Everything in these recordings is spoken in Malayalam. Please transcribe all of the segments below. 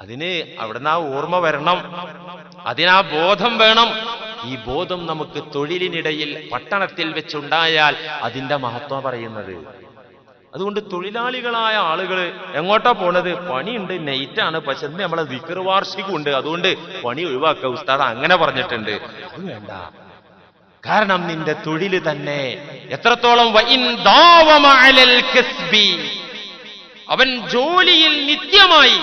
അതിന് അവിടുന്ന് ആ ഓർമ്മ വരണം. അതിനാ ബോധം വേണം. ഈ ബോധം നമുക്ക് തൊഴിലിനിടയിൽ പട്ടണത്തിൽ വെച്ചുണ്ടായാൽ അതിന്റെ മഹത്വം പറയുന്നത്. അതുകൊണ്ട് തൊഴിലാളികളായ ആളുകൾ എങ്ങോട്ടാ പോണത്? പണിയുണ്ട് നൈറ്റാണ് പക്ഷെ ഇന്ന് നമ്മളെ വിക്രവാർഷികമുണ്ട് അതുകൊണ്ട് പണി ഒഴിവാക്കുക ഉസ്താദ് അങ്ങനെ പറഞ്ഞിട്ടുണ്ട്. അത് വേണ്ട. കാരണം നിന്റെ തൊഴിൽ തന്നെ എത്രത്തോളം. അവൻ ജോലിയിൽ നിത്യമായി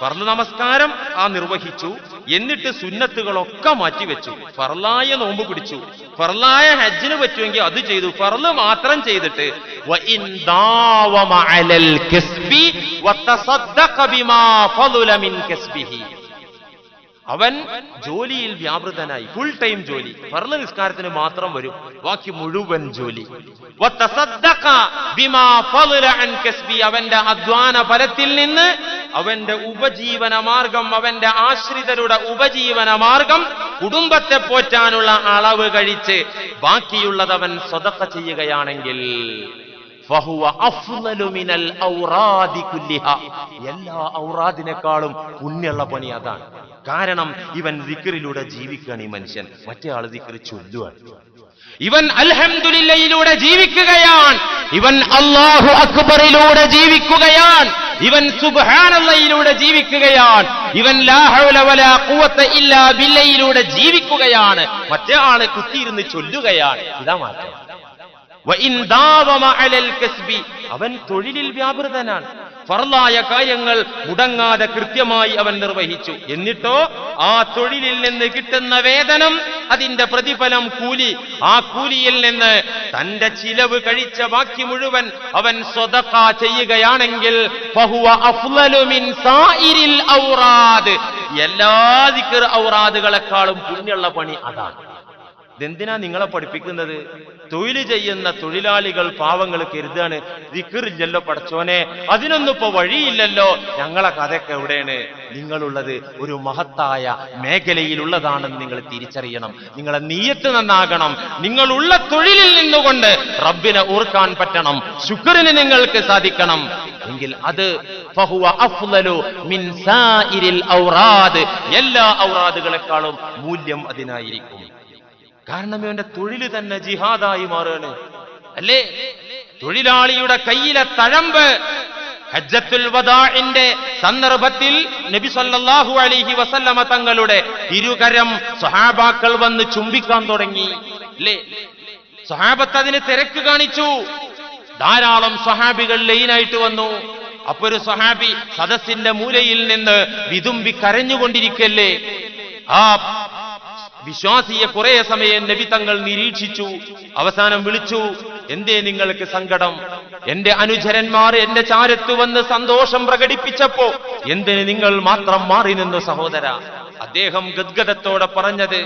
ഫർൾ നമസ്കാരം ആ നിർവഹിച്ചു. എന്നിട്ട് സുന്നത്തുകളൊക്കെ മാറ്റിവെച്ചു. ഫർലായ നോമ്പ് പിടിച്ചു. ഫർലായ ഹജ്ജിന് പറ്റുമെങ്കിൽ അത് ചെയ്തു. ഫർൾ മാത്രം ചെയ്തിട്ട് അവൻ ജോലിയിൽ വ്യാപൃതനായി. ഫുൾ ടൈം ജോലി. ഫർൾ നിസ്കാരത്തിന് മാത്രം വരും. ബാക്കി മുഴുവൻ ജോലി. അവന്റെ അധ്വാന ഫലത്തിൽ നിന്ന് അവന്റെ ഉപജീവന മാർഗം അവന്റെ ആശ്രിതരുടെ ഉപജീവന മാർഗം കുടുംബത്തെ പോറ്റാനുള്ള അളവ് കഴിച്ച് ബാക്കിയുള്ളത് അവൻ സ്വതക്ക ചെയ്യുകയാണെങ്കിൽ. എല്ലാ ഔറാദിനേക്കാളും പുണ്യുള്ള പണി അതാണ്. കാരണം ഇവൻ ദിക്റിലൂടെ ജീവിക്കുകയാണ് ഈ മനുഷ്യൻ. മറ്റേ ആൾ ദിക്റ് ചൊല്ലുവാണ്. ഇവൻ അൽഹംദുലില്ലയിലൂടെ ജീവിക്കുകയാണ്. ഇവൻ അള്ളാഹു അക്ബറിലൂടെ ജീവിക്കുകയാണ്. ഇവൻ സുബാനയിലൂടെ ജീവിക്കുകയാണ്. ഇവൻ ഇല്ലാ ബില്ലയിലൂടെ ജീവിക്കുകയാണ്. മറ്റേ ആൾ കുത്തിയിരുന്ന് ചൊല്ലുകയാണ്. ഇതാ മാറ്റം. അവൻ തൊഴിലിൽ വ്യാപൃതനാണ്. ഫർലായ കാര്യങ്ങൾ മുടങ്ങാതെ കൃത്യമായി അവൻ നിർവഹിച്ചു. എന്നിട്ടോ ആ തൊഴിലിൽ നിന്ന് കിട്ടുന്ന വേതനം അതിന്റെ പ്രതിഫലം കൂലി. ആ കൂലിയിൽ നിന്ന് തന്റെ ചിലവ് കഴിച്ച ബാക്കി മുഴുവൻ അവൻ സ്വതക്ക ചെയ്യുകയാണെങ്കിൽ എല്ലാ ദിക്കർ ഔറാദുകളെക്കാളും പുണ്യുള്ള പണി അതാണ്. ഇതെന്തിനാ നിങ്ങളെ പഠിപ്പിക്കുന്നത്? തൊഴിൽ ചെയ്യുന്ന തൊഴിലാളികൾ പാവങ്ങൾ കരുതാണ്. ദിക്കറില്ലല്ലോ പടച്ചോനെ അതിനൊന്നും ഇപ്പൊ വഴിയില്ലല്ലോ. ഞങ്ങളെ കഥയൊക്കെ എവിടെയാണ്? നിങ്ങളുള്ളത് ഒരു മഹത്തായ മേഖലയിലുള്ളതാണെന്ന് നിങ്ങൾ തിരിച്ചറിയണം. നിങ്ങളെ നീയത്ത് നന്നാകണം. നിങ്ങളുള്ള തൊഴിലിൽ നിന്നുകൊണ്ട് റബ്ബിനെ ഓർക്കാൻ പറ്റണം. ശുക്രന് നിങ്ങൾക്ക് സാധിക്കണം. എങ്കിൽ അത് മിൻ എല്ലാ ഔറാദുകളെക്കാളും മൂല്യം അതിനായിരിക്കും. കാരണം ഇവന്റെ തൊഴിൽ തന്നെ ജിഹാദായി മാറുകയാണ് അല്ലേ? തൊഴിലാളിയുടെ കയ്യിലെ തഴമ്പ് ഹജ്ജത്തുൽ വദാഇന്റെ സന്ദർഭത്തിൽ നബി സല്ലല്ലാഹു അലൈഹി വസല്ലമ തങ്ങളുടെ ഇരുകരം സ്വഹാബാക്കൾ വന്ന് ചുംബിക്കാൻ തുടങ്ങി. അല്ലേ? സ്വഹാബത്ത് അതിന് തിരക്ക് കാണിച്ചു. ധാരാളം സ്വഹാബികൾ ലൈനായിട്ട് വന്നു. അപ്പൊ ഒരു സ്വഹാബി സദസ്സിന്റെ മൂലയിൽ നിന്ന് വിതുമ്പി കരഞ്ഞുകൊണ്ടിരിക്കല്ലേ? ആ വിശ്വാസിയെ കുറെ സമയം നബി തങ്ങൾ നിരീക്ഷിച്ചു അവസാനം വിളിച്ചു എന്തേ നിങ്ങൾക്ക് സങ്കടം? എന്റെ അനുചരന്മാർ എന്റെ ചാരത്തു വന്ന് സന്തോഷം പ്രകടിപ്പിച്ചപ്പോ എന്തിന് നിങ്ങൾ മാത്രം മാറി നിന്നു സഹോദര? അദ്ദേഹം ഗദ്ഗതത്തോടെ പറഞ്ഞത്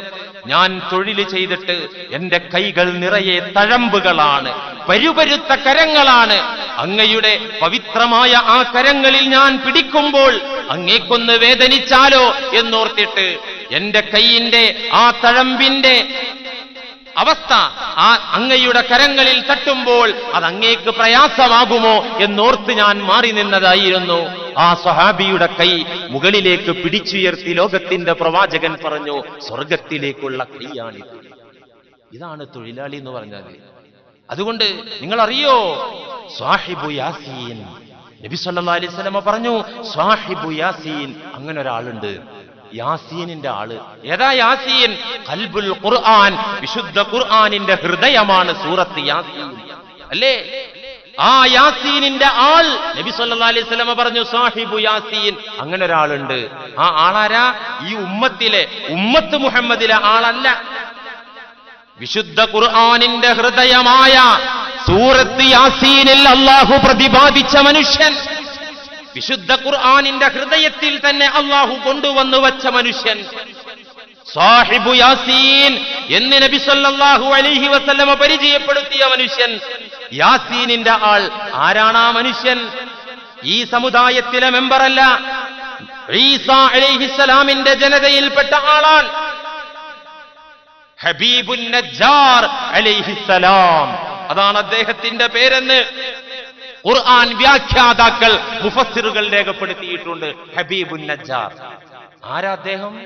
ഞാൻ തൊഴിൽ ചെയ്തിട്ട് എന്റെ കൈകൾ നിറയെ തഴമ്പുകളാണ് പരുപരുത്ത കരങ്ങളാണ്. അങ്ങയുടെ പവിത്രമായ ആ കരങ്ങളിൽ ഞാൻ പിടിക്കുമ്പോൾ അങ്ങേക്കൊന്ന് വേദനിച്ചാലോ? എന്നോർത്തിട്ട് എന്റെ കൈയിന്റെ ആ തഴമ്പിന്റെ അവസ്ഥ ആ അങ്ങയുടെ കരങ്ങളിൽ തട്ടുമ്പോൾ അത് അങ്ങേക്ക് പ്രയാസമാകുമോ എന്നോർത്ത് ഞാൻ മാറി നിന്നതായിരുന്നു. ആ സഹാബിയുടെ കൈ മുകളിലേക്ക് പിടിച്ചുയർത്തി ലോകത്തിന്റെ പ്രവാചകൻ പറഞ്ഞു സ്വർഗത്തിലേക്കുള്ള കൈയാണിത്. ഇതാണ് തൊഴിലാളി എന്ന് പറഞ്ഞത് അതുകൊണ്ട് നിങ്ങൾ അറിയോ സ്വാഹിബു യാസീൻ. നബി സല്ലാ അലൈഹി പറഞ്ഞു സ്വാഹിബു യാസീൻ. അങ്ങനെ ഒരാളുണ്ട്. യാസീനിന്റെ ആൾ. ഏതാ യാസീൻ? കൽബുൽ ഖുർആൻ വിശുദ്ധ ഖുർആനിന്റെ ഹൃദയമാണ് സൂറത്ത് യാസീൻ. അല്ലേ? ആ യാസീനിന്റെ ആൾ നബി സല്ലല്ലാഹു അലൈഹി വസല്ലമ പറഞ്ഞു സാഹിബു യാസീൻ. അങ്ങനെ ഒരാളുണ്ട്. ആ ആളാരാ? ഈ ഉമ്മത്തിലെ ഉമ്മത്ത് മുഹമ്മദിലെ ആളല്ല. വിശുദ്ധ ഖുർആനിന്റെ ഹൃദയമായ സൂറത്ത് യാസീനിൽ അള്ളാഹു പ്രതിപാദിച്ച മനുഷ്യൻ. വിശുദ്ധ ഖുർആാനിന്റെ ഹൃദയത്തിൽ തന്നെ അള്ളാഹു കൊണ്ടുവന്നു വച്ച മനുഷ്യൻ. സാഹിബു യാസീൻ എന്ന് നബി സല്ലല്ലാഹു അലൈഹി വസല്ലമ പരിചയപ്പെടുത്തിയ മനുഷ്യൻ. യാസീനിന്റെ ആൾ ആരാണ് ആ മനുഷ്യൻ? ഈ സമുദായത്തിലെ മെമ്പറല്ല. ഈസ അലൈഹിസ്സലാമിന്റെ ജനതയിൽപ്പെട്ട ആളാണ്. ഹബീബുൻ നജ്ജാർ അലൈഹിസ്സലാം അതാണ് അദ്ദേഹത്തിന്റെ പേരെന്ന്. ഖുർആൻ വ്യാഖ്യാതാക്കൾ മുഫസ്സിറുകൾ രേഖപ്പെടുത്തിയിട്ടുണ്ട്. ഹബീബുൻ നജ്ജാർ. ആരാ അദ്ദേഹം?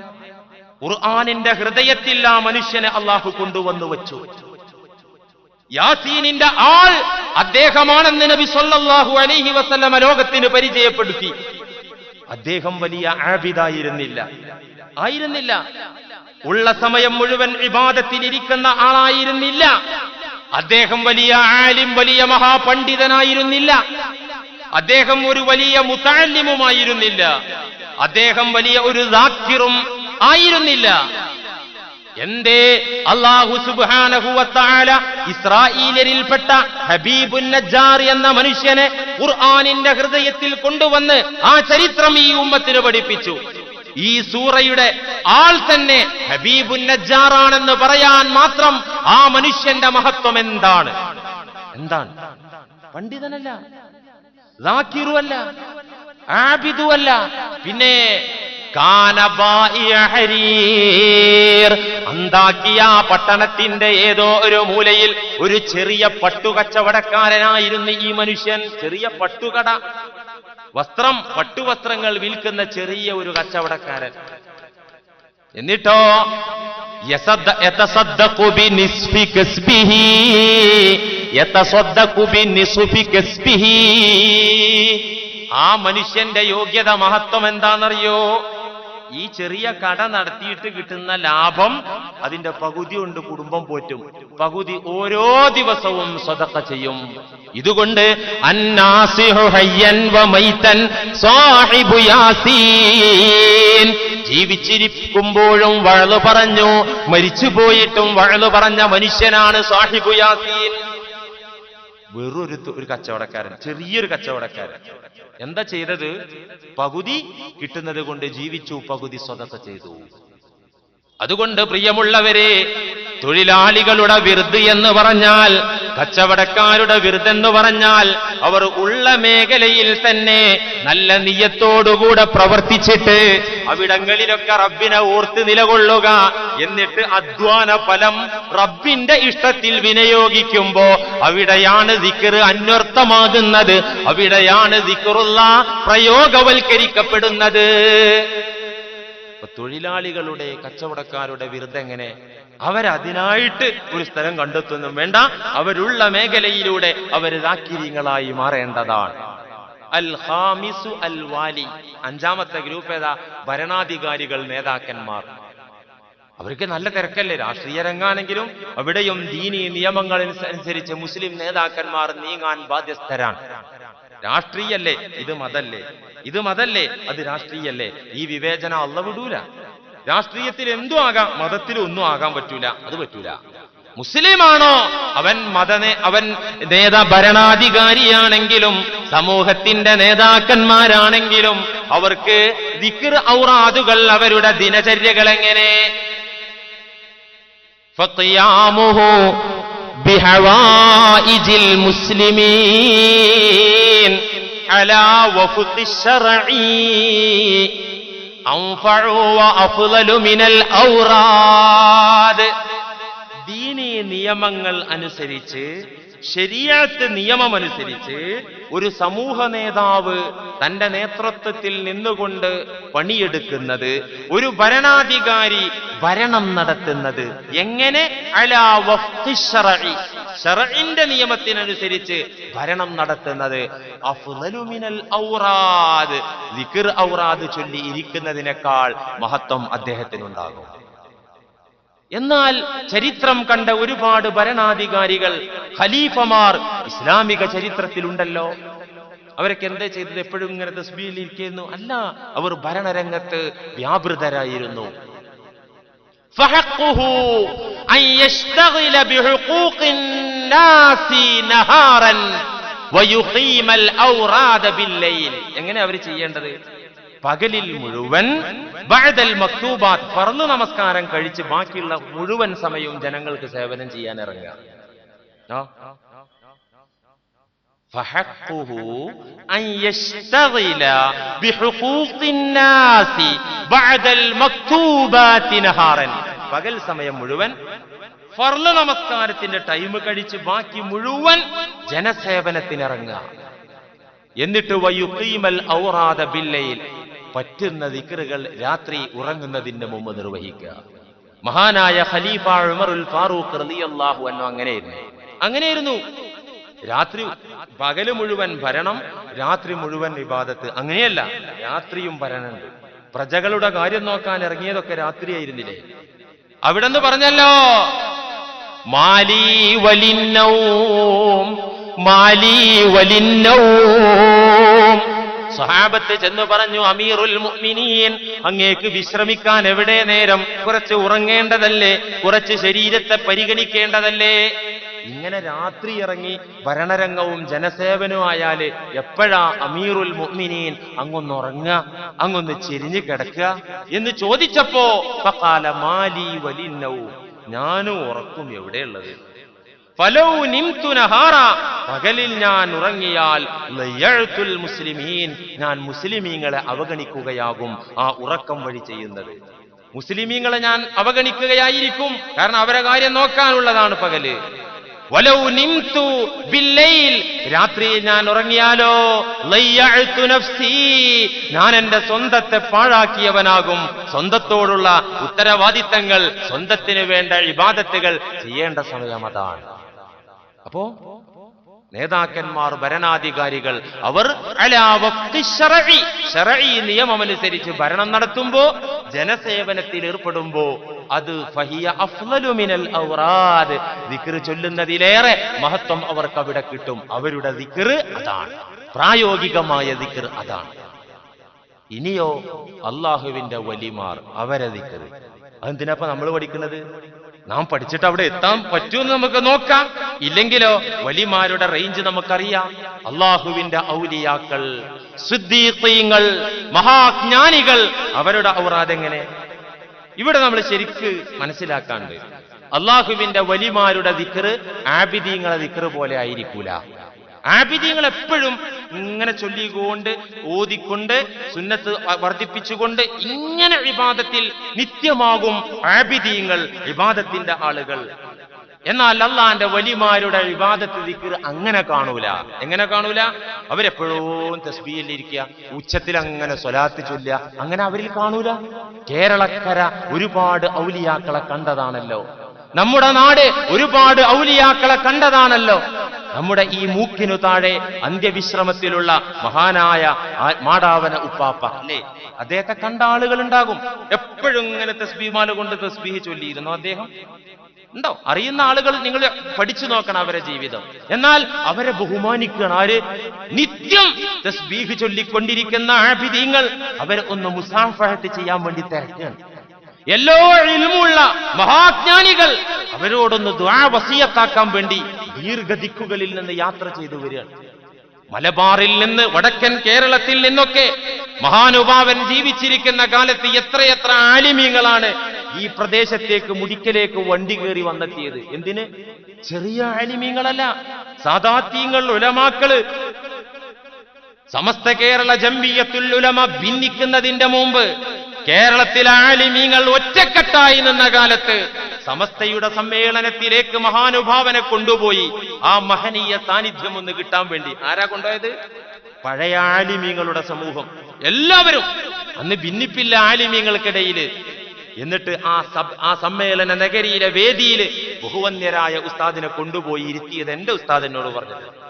ഖുർആനിന്റെ ഹൃദയത്തിൽ ആ മനുഷ്യനെ അള്ളാഹു കൊണ്ടുവന്നു വെച്ചു. യാസീനിന്റെ ആൾ അദ്ദേഹമാണെന്ന് നബി സല്ലല്ലാഹു അലൈഹി വസല്ലമ ലോകത്തിന് പരിചയപ്പെടുത്തി. അദ്ദേഹം വലിയ ആബിദായിരുന്നില്ല. ആയിരുന്നില്ല. ഉള്ള സമയം മുഴുവൻ വിവാദത്തിലിരിക്കുന്ന ആളായിരുന്നില്ല. അദ്ദേഹം വലിയ ആലിം വലിയ മഹാപണ്ഡിതനായിരുന്നില്ല. അദ്ദേഹം ഒരു വലിയ മുത്താലിമുമായിരുന്നില്ല. അദ്ദേഹം വലിയ ഒരു ദാക്കിറും ആയിരുന്നില്ല. എന്തേ? അള്ളാഹു സുബാനഹുവത്താല ഇസ്രായേലിൽപ്പെട്ട ഹബീബുൻ നജാർ എന്ന മനുഷ്യനെ ഖുർആാനിന്റെ ഹൃദയത്തിൽ കൊണ്ടുവന്ന് ആ ചരിത്രം ഈ ഉമ്മത്തിന് പഠിപ്പിച്ചു. ഈ സൂറയുടെ ആൾ തന്നെ ഹബീബുൻ നജ്ജാറാണെന്ന് പറയാൻ മാത്രം ആ മനുഷ്യന്റെ മഹത്വം എന്താണ്? എന്താണ്? പണ്ഡിതനല്ല ദാക്കിറുവല്ല ആബിദുവല്ല പിന്നെ അന്താക്കിയ പട്ടണത്തിന്റെ ഏതോ ഒരു മൂലയിൽ ഒരു ചെറിയ പട്ടുകച്ചവടക്കാരനായിരുന്നു ഈ മനുഷ്യൻ. ചെറിയ പട്ടുകട. വസ്ത്രം പട്ടുവസ്ത്രങ്ങൾ വിൽക്കുന്ന ചെറിയ ഒരു കച്ചവടക്കാരൻ. എന്നിട്ടോ ആ മനുഷ്യന്റെ യോഗ്യത മഹത്വം എന്താണെന്നറിയോ? ഈ ചെറിയ കട നടത്തിയിട്ട് കിട്ടുന്ന ലാഭം അതിന്റെ പകുതി കൊണ്ട് കുടുംബം പോറ്റും. പകുതി ഓരോ ദിവസവും സ്വതക്ക ചെയ്യും. ഇതുകൊണ്ട് ജീവിച്ചിരിക്കുമ്പോഴും വഴലു പറഞ്ഞു മരിച്ചു പോയിട്ടും വഴലു പറഞ്ഞ മനുഷ്യനാണ് സാഹിബു യാസീൻ. വെറൊരു തു- ഒരു കച്ചവടക്കാരൻ ചെറിയൊരു കച്ചവടക്കാരൻ. എന്താ ചെയ്തത്? പകുതി കിട്ടുന്നത് കൊണ്ട് ജീവിച്ചു പകുതി സ്വതത്ത ചെയ്തു. അതുകൊണ്ട് പ്രിയമുള്ളവരെ തൊഴിലാളികളുടെ വിരുദ് എന്ന് പറഞ്ഞാൽ കച്ചവടക്കാരുടെ വിരുദ് എന്ന് പറഞ്ഞാൽ അവർ ഉള്ള മേഖലയിൽ തന്നെ നല്ല നിയത്തോടുകൂടെ പ്രവർത്തിച്ചിട്ട് അവിടങ്ങളിലൊക്കെ റബ്ബിനെ ഓർത്ത് നിലകൊള്ളുക എന്നിട്ട് അധ്വാന ഫലം റബ്ബിന്റെ ഇഷ്ടത്തിൽ വിനിയോഗിക്കുമ്പോ അവിടെയാണ് ദിക്കറ് അന്വർത്ഥമാകുന്നത്. അവിടെയാണ് ദിക്കറുള്ള പ്രയോഗവൽക്കരിക്കപ്പെടുന്നത്. തൊഴിലാളികളുടെ കച്ചവടക്കാരുടെ വിരുദ്ധ എങ്ങനെ അവരതിനായിട്ട് ഒരു സ്ഥലം കണ്ടെത്തുന്നു. വേണ്ട അവരുള്ള മേഖലയിലൂടെ അവർ രാക്കിരിയങ്ങളായി മാറേണ്ടതാണ്. അൽ ഹാമിസു അൽ വാലി അഞ്ചാമത്തെ ഗ്രൂപ്പ് ഏതാ? ഭരണാധികാരികൾ നേതാക്കന്മാർ. അവർക്ക് നല്ല തിരക്കല്ലേ? രാഷ്ട്രീയ രംഗാണെങ്കിലും അവിടെയും ദീനി നിയമങ്ങൾ അനുസരിച്ച് മുസ്ലിം നേതാക്കന്മാർ നീങ്ങാൻ ബാധ്യസ്ഥരാണ്. രാഷ്ട്രീയല്ലേ? ഇത് മതല്ലേ? ഇത് മതല്ലേ? അത് രാഷ്ട്രീയല്ലേ? ഈ വിവേചന അള്ള വിടൂല രാഷ്ട്രീയത്തിൽ എന്തും ആകാം മതത്തിൽ ഒന്നും ആകാൻ പറ്റൂല. അത് പറ്റൂല. മുസ്ലിമാണോ? അവൻ മതനെ അവൻ നേതാ ഭരണാധികാരിയാണെങ്കിലും സമൂഹത്തിന്റെ നേതാക്കന്മാരാണെങ്കിലും അവർക്ക് ദിക്ർ ഔറാദുകൾ അവരുടെ ദിനചര്യകൾ എങ്ങനെ മുസ്ലിമീൻ ദീനീ നിയമങ്ങൾ അനുസരിച്ച് ശരിയാത്ത് നിയമമനുസരിച്ച് ഒരു സമൂഹ നേതാവ് തന്റെ നേതൃത്വത്തിൽ നിന്നുകൊണ്ട് പണിയെടുക്കുന്നത് ഒരു ഭരണാധികാരി ഭരണം നടത്തുന്നത് എങ്ങനെ? ഷറഇന്റെ നിയമത്തിനനുസരിച്ച് ഭരണം നടത്തുന്നത്. ഔറാദ്. ഔറാദ് ചൊല്ലി ഇരിക്കുന്നതിനേക്കാൾ മഹത്വം അദ്ദേഹത്തിനുണ്ടാകും. എന്നാൽ ചരിത്രം കണ്ട ഒരുപാട് ഭരണാധികാരികൾ ഖലീഫമാർ ഇസ്ലാമിക ചരിത്രത്തിലുണ്ടല്ലോ. അവരൊക്കെ എന്താ ചെയ്തത്? എപ്പോഴും ഇങ്ങനെ തസ്ബിയിലിരിക്കുന്നു അല്ല അവർ ഭരണരംഗത്ത് വ്യാപൃതരായിരുന്നു. എങ്ങനെ അവർ ചെയ്യേണ്ടത്? പകലിൽ മുഴുവൻ ബഅദൽ മക്തൂബാത് പറന്നു നമസ്കാരം കഴിച്ച് ബാക്കിയുള്ള മുഴുവൻ സമയവും ജനങ്ങൾക്ക് സേവനം ചെയ്യാൻ ഇറങ്ങുക. പകൽ സമയം മുഴുവൻ ഫർൾ നമസ്കാരത്തിന്റെ ടൈം കഴിച്ച് ബാക്കി മുഴുവൻ ജനസേവനത്തിനിറങ്ങുക. എന്നിട്ട് വയുക്കീമൽ ഔറാദ ബില്ലയിൽ പറ്റുന്ന ദിക്റുകൾ രാത്രി ഉറങ്ങുന്നതിന്റെ മുമ്പ് നിർവഹിക്കുക. മഹാനായ ഖലീഫ ഉമറുൽ ഫാറൂഖ് റളിയല്ലാഹു അൻഹു അങ്ങനെയായിരുന്നു അങ്ങനെയായിരുന്നു രാത്രി പകൽ മുഴുവൻ ഭരണം രാത്രി മുഴുവൻ വിവാദത്ത് അങ്ങനെയല്ല രാത്രിയും ഭരണമുണ്ട്. പ്രജകളുടെ കാര്യം നോക്കാൻ ഇറങ്ങിയതൊക്കെ രാത്രിയായിരുന്നില്ലേ? അവിടെ നിന്ന് പറഞ്ഞല്ലോ മാലി വലിന്നവും മാലി വലിന്നൗം സഹാബത്ത് ചെന്ന് പറഞ്ഞു അമീറുൽ മുഅ്മിനീൻ അങ്ങേക്ക് വിശ്രമിക്കാൻ എവിടെ നേരം? കുറച്ച് ഉറങ്ങേണ്ടതല്ലേ? കുറച്ച് ശരീരത്തെ പരിഗണിക്കേണ്ടതല്ലേ? ഇങ്ങനെ രാത്രി ഇറങ്ങി ഭരണരംഗവും ജനസേവനവുമായാൽ എപ്പോഴാ അമീറുൽ മുഅ്മിനീൻ അങ്ങൊന്ന് ഉറങ്ങുക അങ്ങൊന്ന് ചെരിഞ്ഞു കിടക്കുക എന്ന് ചോദിച്ചപ്പോ മാലി വലിന്നവും ഞാനും ഉറക്കും എവിടെയുള്ളത്? നിംതു പകലിൽ ഞാൻ ഉറങ്ങിയാൽ മുസ്ലിമീൻ ഞാൻ മുസ്ലിമീങ്ങളെ അവഗണിക്കുകയാകും ആ ഉറക്കം വഴി ചെയ്യുന്നത്. മുസ്ലിമീങ്ങളെ ഞാൻ അവഗണിക്കുകയായിരിക്കും കാരണം അവരെ കാര്യം നോക്കാനുള്ളതാണ് പകൽ. വലൗ നിംതു രാത്രിയിൽ ഞാൻ ഉറങ്ങിയാലോ നഫ്സി ഞാൻ എന്റെ സ്വന്തത്തെ പാഴാക്കിയവനാകും സ്വന്തത്തോടുള്ള ഉത്തരവാദിത്തങ്ങൾ സ്വന്തത്തിന് വേണ്ട ഇബാദത്തുകൾ ചെയ്യേണ്ട സമയം അതാണ്. അപ്പോ നേതാക്കന്മാർ ഭരണാധികാരികൾ അവർ നിയമമനുസരിച്ച് ഭരണം നടത്തുമ്പോ ജനസേവനത്തിൽ ഏർപ്പെടുമ്പോ അത് ചൊല്ലുന്നതിലേറെ മഹത്വം അവർക്ക് അവിടെ കിട്ടും. അവരുടെ ദിക്ർ അതാണ്. പ്രായോഗികമായ ദിക്ർ അതാണ്. ഇനിയോ അള്ളാഹുവിന്റെ വലിമാർ അവരെ ദിക്ർ. അതെന്തിനാ നമ്മൾ പഠിക്കുന്നത്? നാം പഠിച്ചിട്ട് അവിടെ എത്താൻ പറ്റുമെന്ന് നമുക്ക് നോക്കാം. ഇല്ലെങ്കിലോ വലിമാരുടെ റേഞ്ച് നമുക്കറിയാം. അള്ളാഹുവിന്റെ ഔലിയാക്കൾ സിദ്ദീഖീങ്ങൾ മഹാജ്ഞാനികൾ അവരുടെ ഔറാദ് എങ്ങനെ? ഇവിടെ നമ്മൾ ശരിക്ക് മനസ്സിലാക്കാണ്ട്. അള്ളാഹുവിന്റെ വലിമാരുടെ ദിക്കറ് ആബിദീങ്ങളെ ദിക്കറ് പോലെ ആയിരിക്കൂല. ആബിദീങ്ങൾ എപ്പോഴും ഇങ്ങനെ ചൊല്ലിക്കൊണ്ട് ഓതിക്കൊണ്ട് സുന്നത്ത് വർദ്ധിപ്പിച്ചുകൊണ്ട് ഇങ്ങനെ വിവാദത്തിൽ നിത്യമാകും ആബിദ്യങ്ങൾ വിവാദത്തിന്റെ ആളുകൾ. എന്നാൽ അള്ളാന്റെ വലിമാരുടെ വിവാദത്ത് ദിക്കർ അങ്ങനെ കാണൂല. എങ്ങനെ കാണൂല? അവരെപ്പോഴും തസ്ബിയിലിരിക്കുക ഉച്ചത്തിൽ അങ്ങനെ സ്വലാത്ത് ചൊല്ലുക അങ്ങനെ അവരിൽ കാണൂല. കേരളക്കര ഒരുപാട് ഔലിയാക്കളെ കണ്ടതാണല്ലോ. നമ്മുടെ നാട് ഒരുപാട് ഔലിയാക്കളെ കണ്ടതാണല്ലോ. നമ്മുടെ ഈ മൂക്കിനു താഴെ അന്ത്യവിശ്രമത്തിലുള്ള മഹാനായ മാടാവന ഉപ്പാപ്പ അല്ലേ? അദ്ദേഹത്തെ കണ്ട ആളുകൾ ഉണ്ടാകും എപ്പോഴും ഇങ്ങനെ തസ്ബീമാല കൊണ്ട് തസ്ബീഹ് ചൊല്ലിയിരുന്നു അദ്ദേഹം. ഉണ്ടോ? അറിയുന്ന ആളുകൾ നിങ്ങൾ പഠിച്ചു നോക്കണം അവരെ ജീവിതം. എന്നാൽ അവരെ ബഹുമാനിക്കണം ആര്? നിത്യം തസ്ബീഹ് ചൊല്ലിക്കൊണ്ടിരിക്കുന്ന ആഭിതീങ്ങൾ അവരെ ഒന്ന് മുസാഫഹത്ത് ചെയ്യാൻ വേണ്ടി തിരക്കാണ് എല്ലോ ഇൽമുള്ള മഹാജ്ഞാനികൾ അവരോടൊന്ന് ദ്വാ വസീയത്താക്കാൻ വേണ്ടി ദീർഘദിക്കുകളിൽ നിന്ന് യാത്ര ചെയ്തു വരികയാണ്. മലബാറിൽ നിന്ന് വടക്കൻ കേരളത്തിൽ നിന്നൊക്കെ മഹാനുഭാവൻ ജീവിച്ചിരിക്കുന്ന കാലത്ത് എത്രയെത്ര ആലിമീങ്ങളാണ് ഈ പ്രദേശത്തേക്ക് മുടിക്കലേക്ക് വണ്ടി കയറി വന്നെത്തിയത്. എന്തിന്? ചെറിയ ആലിമീങ്ങളല്ല സാദാത്യങ്ങൾ ഉലമാക്കൾ സമസ്ത കേരള ജംബിയത്തുൽ ഉലമ ഭിന്നിക്കുന്നതിന്റെ മുമ്പ് കേരളത്തിലെ ആലിമീങ്ങൾ ഒറ്റക്കെട്ടായി നിന്ന കാലത്ത് സമസ്തയുടെ സമ്മേളനത്തിലേക്ക് മഹാനുഭാവനെ കൊണ്ടുപോയി ആ മഹനീയ സാന്നിധ്യം ഒന്ന് കിട്ടാൻ വേണ്ടി. ആരാ കൊണ്ടുപോയത്? പഴയ ആലിമീങ്ങളുടെ സമൂഹം. എല്ലാവരും. അന്ന് ഭിന്നിപ്പില്ല ആലിമീങ്ങൾക്കിടയിൽ എന്നിട്ട് ആ ആ സമ്മേളന നഗരിയിലെ വേദിയിൽ ബഹുവന്യരായ ഉസ്താദിനെ കൊണ്ടുപോയി ഇരുത്തിയത് എന്റെ ഉസ്താദിനോട് പറഞ്ഞത്.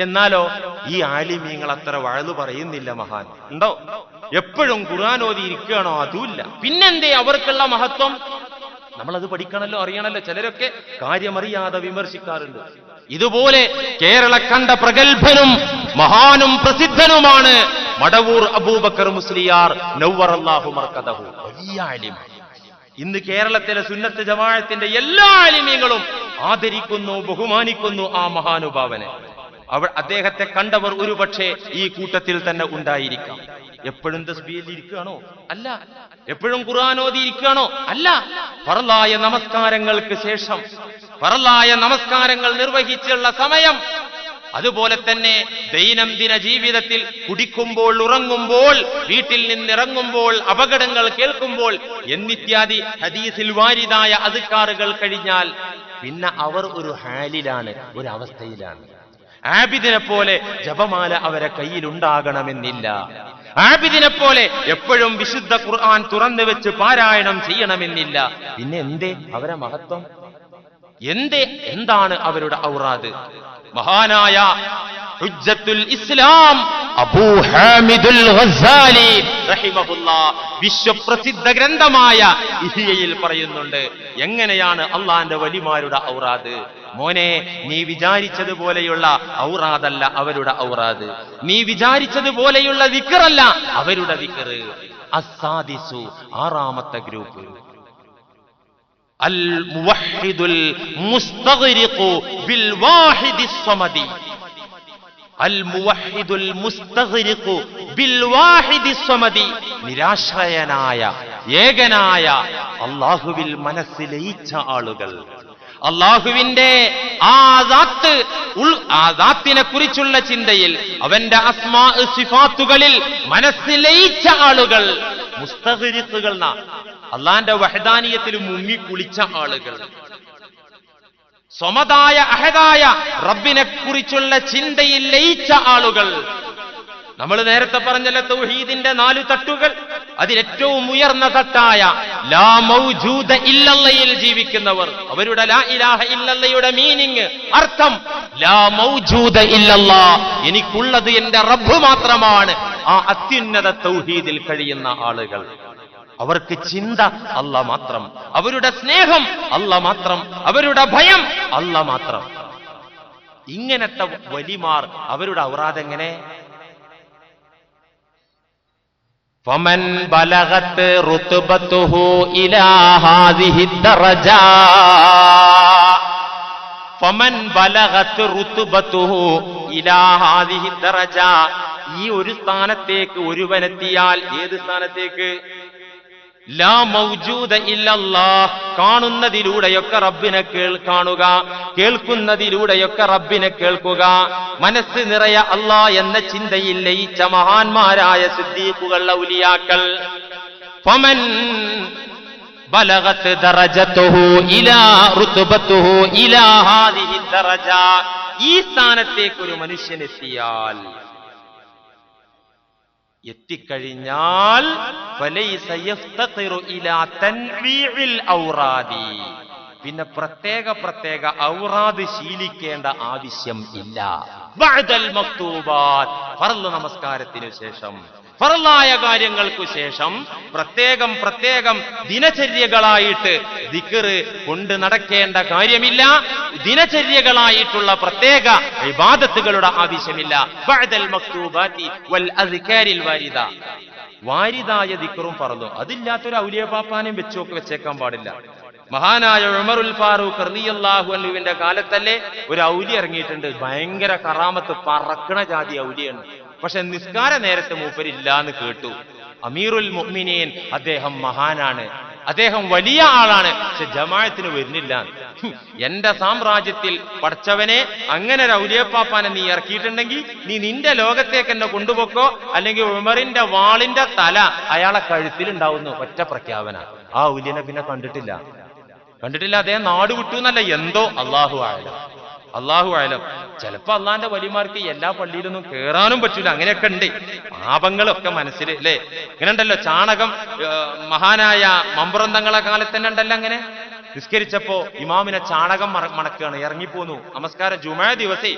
എന്നാലോ ഈ ആലിമീങ്ങൾ അത്ര വഴതു പറയുന്നില്ല മഹാൻ. ഉണ്ടോ? എപ്പോഴും ഖുർആൻ ഓതി ഇരിക്കുകയാണോ? അതുമില്ല. പിന്നെന്തേ അവർക്കുള്ള മഹത്വം? നമ്മളത് പഠിക്കണല്ലോ അറിയണല്ലോ. ചിലരൊക്കെ കാര്യമറിയാതെ വിമർശിക്കാറുണ്ട്. ഇതുപോലെ കേരള കണ്ട പ്രഗത്ഭനും മഹാനും പ്രസിദ്ധനുമാണ് മടവൂർ അബൂബക്കർ മുസ്ലിയാർ നൗവർ അള്ളാഹു മർക്കദഹു. വലിയ ഇന്ന് കേരളത്തിലെ സുന്നത്ത് ജമാഅത്തിന്റെ എല്ലാ അലിമീങ്ങളും ആദരിക്കുന്നു ബഹുമാനിക്കുന്നു ആ മഹാനുഭാവനെ. അവ അദ്ദേഹത്തെ കണ്ടവർ ഒരുപക്ഷെ ഈ കൂട്ടത്തിൽ തന്നെ ഉണ്ടായിരിക്കാം. എപ്പോഴും തസ്ബിയിൽ ഇരിക്കുകയാണോ? അല്ല. എപ്പോഴും ഖുർആൻ ഓതി ഇരിക്കുകയാണോ? അല്ല. പറലായ നമസ്കാരങ്ങൾക്ക് ശേഷം പറലായ നമസ്കാരങ്ങൾ നിർവഹിച്ചുള്ള സമയം. അതുപോലെ തന്നെ ദൈനംദിന ജീവിതത്തിൽ കുടിക്കുമ്പോൾ ഉറങ്ങുമ്പോൾ വീട്ടിൽ നിന്നിറങ്ങുമ്പോൾ അപകടങ്ങൾ കേൾക്കുമ്പോൾ എന്നിത്യാദി ഹദീസിൽ വാരിതായ അതുക്കാറുകൾ കഴിഞ്ഞാൽ പിന്നെ അവർ ഒരു ഹാലിലാണ് ഒരു അവസ്ഥയിലാണ്. ആബിദിനെ പോലെ ജപമാല അവരെ കയ്യിലുണ്ടാകണമെന്നില്ല. ആബിദിനെ പോലെ എപ്പോഴും വിശുദ്ധ ഖുർആൻ തുറന്നു വെച്ച് പാരായണം ചെയ്യണമെന്നില്ല. പിന്നെ എന്തേ? അവരെ മഹത്വം? എന്തേ? എന്താണ് അവരുടെ ഔറാദ്? മഹാനായ ഇസ്ലാം അബൂ ഹാമിദുൽ ഗസ്സാലി വിശ്വപ്രസിദ്ധ ഗ്രന്ഥമായ ഇഹിയയിൽ പറയുന്നുണ്ട്. എങ്ങനെയാണ് അള്ളാന്റെ വലിമാരുടെ ഔറാദ്? മോനെ നീ വിചാരിച്ചതുപോലെയുള്ള ഔറാദല്ല അവരുടെ ഔറാദ്. നീ വിചാരിച്ചതുപോലെയുള്ള വിക്കറല്ല അവരുടെ വിക്കറ് അസാദിസു ആറാമത്തെ ഗ്രൂപ്പ്. അൽ മുസ്തഗരിഖു ബിൽ വാഹിദിസ് സമദി നിരാശ്രയനായ ഏകനായ അള്ളാഹുവിൽ മനസ്സ് ലയിച്ച ആളുകൾ. അള്ളാഹുവിന്റെ ആദാത്ത് ആദാത്തിനെ കുറിച്ചുള്ള ചിന്തയിൽ അവന്റെ അസ്മാ സിഫാത്തുകളിൽ മനസ്സ് ലയിച്ച ആളുകൾ. മുസ്തഹരിത്തുകൾ അള്ളാന്റെ വഹദാനീയത്തിൽ മുങ്ങി കുളിച്ച ആളുകൾ. സ്വമതായ അഹതായ റബ്ബിനെ കുറിച്ചുള്ള ചിന്തയിൽ ലയിച്ച ആളുകൾ. നമ്മൾ നേരത്തെ പറഞ്ഞല്ല തൗഹീദിന്റെ നാല് തട്ടുകൾ. അതിലേറ്റവും ഉയർന്ന തട്ടായ ലാ മൗജൂദ ഇല്ലല്ലയിൽ ജീവിക്കുന്നവർ. അവരുടെ ലാ ഇലാഹ ഇല്ലല്ലയുടെ മീനിങ് അർത്ഥം ലാ മൗജൂദ ഇല്ലല്ല. എനിക്കുള്ളത് എന്റെ റബ്ബ് മാത്രമാണ്. ആ അത്യുന്നത തൗഹീദിൽ കഴിയുന്ന ആളുകൾ. അവർക്ക് ചിന്ത അല്ല മാത്രം അവരുടെ സ്നേഹം അല്ല മാത്രം അവരുടെ ഭയം അല്ല മാത്രം ഇങ്ങനത്തെ വലിമാർ അവരുടെ ഔറാദ് എങ്ങനെ فمن بلغت رتبته إلى هذه الدرجة فمن بلغت رتبته إلى هذه الدرجة ഈ ഒരു സ്ഥാനത്തേക്ക് ഒരുവനെത്തിയാൽ ഏത് സ്ഥാനത്തേക്ക് ലാ മൗജൂദ ഇല്ലല്ലാ കാണുന്നതിലൂടെയൊക്കെ റബ്ബിനെ കേൾ കാണുക. കേൾക്കുന്നതിലൂടെയൊക്കെ റബ്ബിനെ കേൾക്കുക. മനസ്സ് നിറയ അല്ലാ എന്ന ചിന്തയിൽ ലയിച്ച മഹാന്മാരായ സിദ്ദീഖുകൾ ഔലിയാക്കൾ. ഫമൻ ബലഗത്ത് ദറജത്തുഹു ഇലാ റുത്ബത്തുഹു ഇലാ ഹാദിഹി ദറജ. ഈ സ്ഥാനത്തേക്കൊരു മനുഷ്യനെത്തിയാൽ എത്തിക്കഴിഞ്ഞാൽ പിന്നെ പ്രത്യേക പ്രത്യേക ഔറാദ് ശീലിക്കേണ്ട ആവശ്യം ഇല്ല. നമസ്കാരത്തിനു ശേഷം ഫറലായ കാര്യങ്ങൾക്കു ശേഷം പ്രത്യേകം പ്രത്യേകം ദിനചര്യകളായിട്ട് ദിക്കറ് കൊണ്ട് നടക്കേണ്ട കാര്യമില്ല. ദിനചര്യകളായിട്ടുള്ള പ്രത്യേക വിവാദത്തുകളുടെ ആവശ്യമില്ല. വാരിതായ ദിക്കറും പറഞ്ഞു അതില്ലാത്തൊരു ഔലിയ പാപ്പാനും വെച്ചോക്ക് വെച്ചേക്കാൻ പാടില്ല. മഹാനായ ഉമറുൽ ഫാറൂഖ് റളിയല്ലാഹു അൻഹുവിന്റെ കാലത്തല്ലേ ഒരു ഔലി ഇറങ്ങിയിട്ടുണ്ട്. ഭയങ്കര കറാമത്ത് പറക്കണ ജാതി ഔലിയാണ്. പക്ഷെ നിസ്കാര നേരത്തെ മൂപ്പരില്ല എന്ന് കേട്ടു. അമീറുൽ മുഅ്മിനീൻ അദ്ദേഹം മഹാനാണ്. അദ്ദേഹം വലിയ ആളാണ്. പക്ഷെ ജമാഅത്തിന് വരുന്നില്ല. എന്റെ സാമ്രാജ്യത്തിൽ പഠിച്ചവനെ അങ്ങനെ ഔലിയപ്പാപ്പാനെ നീ ഇറക്കിയിട്ടുണ്ടെങ്കിൽ നീ നിന്റെ ലോകത്തേക്ക് എന്നെ കൊണ്ടുപോക്കോ? അല്ലെങ്കിൽ ഉമറിന്റെ വാളിന്റെ തല അയാളെ കഴുത്തിൽ ഉണ്ടാവുന്നു ഒറ്റ പ്രഖ്യാപന. ആ ഔലിയനെ പിന്നെ കണ്ടിട്ടില്ല. കണ്ടിട്ടില്ല അദ്ദേഹം നാട് വിട്ടു എന്നല്ല എന്തോ അള്ളാഹു ആയാലും അള്ളാഹു ആയാലും ചിലപ്പോ അള്ളാന്റെ വലിമാർക്ക് എല്ലാ പള്ളിയിലൊന്നും കേറാനും പറ്റൂല. അങ്ങനെയൊക്കെ ഉണ്ട്. പാപങ്ങളൊക്കെ മനസ്സിൽ അല്ലേ? ഇങ്ങനെ ഉണ്ടല്ലോ ചാണകം മഹാനായ മമ്പുറന്തങ്ങളെ കാലത്ത് തന്നെ ഉണ്ടല്ലോ അങ്ങനെ. നിസ്കരിച്ചപ്പോ ഇമാമിനെ ചാണകം മണക്കുകയാണ്. ഇറങ്ങിപ്പോന്നു. നമസ്കാരം. ജുമാ ദിവസേ.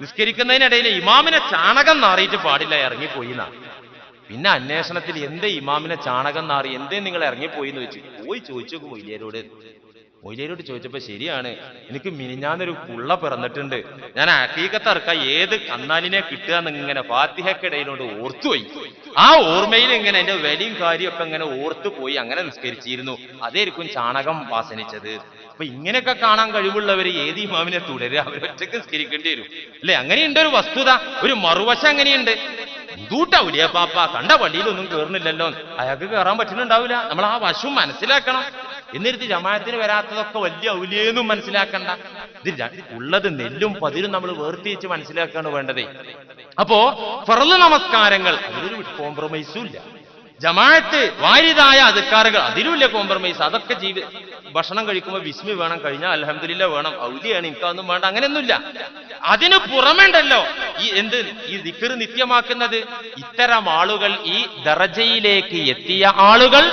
നിസ്കരിക്കുന്നതിനിടയിൽ ഇമാമിനെ ചാണകം നാറിയിട്ട് പാടില്ല. ഇറങ്ങിപ്പോയി എന്നാ പിന്നെ അന്വേഷണത്തിൽ എന്തേ ഇമാമിനെ ചാണകം നാറി എന്തേ നിങ്ങൾ ഇറങ്ങിപ്പോയി എന്ന് വെച്ചു പോയി ചോദിച്ചു മൊയ്ലിയരോട് മൊയ്ലിയരോട് ചോദിച്ചപ്പോ ശരിയാണ്. എനിക്ക് മിനിഞ്ഞാന്നൊരു പുള്ള പിറന്നിട്ടുണ്ട്. ഞാൻ അക്കീക്കത്തറക്ക ഏത് കന്നാലിനെ കിട്ടുക എന്നിങ്ങനെ ഫാത്തിഹക്കിടയിലോട്ട് ഓർത്തുപോയി. ആ ഓർമ്മയിൽ ഇങ്ങനെ എന്റെ വലിയും കാര്യമൊക്കെ ഇങ്ങനെ ഓർത്തു പോയി അങ്ങനെ നിസ്കരിച്ചിരുന്നു. അതായിരിക്കും ചാണകം വാസനിച്ചത്. അപ്പൊ ഇങ്ങനെയൊക്കെ കാണാൻ കഴിവുള്ളവർ ഏത് ഇമാമിനെ തുടരുക? അവരൊറ്റക്ക് നിസ്കരിക്കേണ്ടി വരും. അല്ലെ? അങ്ങനെയുണ്ട് ഒരു വസ്തുത. ഒരു മറുവശം അങ്ങനെയുണ്ട്. ദൂട്ട പാപ്പ കണ്ട പള്ളിയിലൊന്നും കേറുന്നില്ലല്ലോ. അയാൾക്ക് കയറാൻ പറ്റുന്നുണ്ടാവില്ല നമ്മൾ ആ വശം മനസ്സിലാക്കണം. എന്നിരുത്തി ജമായത്തിന് വരാത്തതൊക്കെ വലിയ ഔലിയെന്നും മനസ്സിലാക്കണ്ട. ഇത് ര- ഉള്ളത് നെല്ലും പതിരും നമ്മൾ വേർതിരിച്ച് മനസ്സിലാക്കുകയാണ് വേണ്ടത്. അപ്പോ ഫറൽ നമസ്കാരങ്ങൾ അതിലൊരു കോംപ്രമൈസും ഇല്ല. ജമാഅത്ത് വാരിതായ അധികാറുകൾ അതിലുമില്ല കോംപ്രമൈസ് അതൊക്കെ ജീവി ഭക്ഷണം കഴിക്കുമ്പോൾ വിസ്മി വേണം കഴിഞ്ഞാൽ അലഹമില്ല വേണം ഔലിയാണ് എനിക്കതൊന്നും വേണ്ട അങ്ങനെയൊന്നുമില്ല. അതിന് പുറമേണ്ടല്ലോ ഈ എന്ത് ഈ ദിക്കർ നിത്യമാക്കുന്നത്? ഇത്തരം ആളുകൾ ഈ ദറജയിലേക്ക് എത്തിയ ആളുകൾ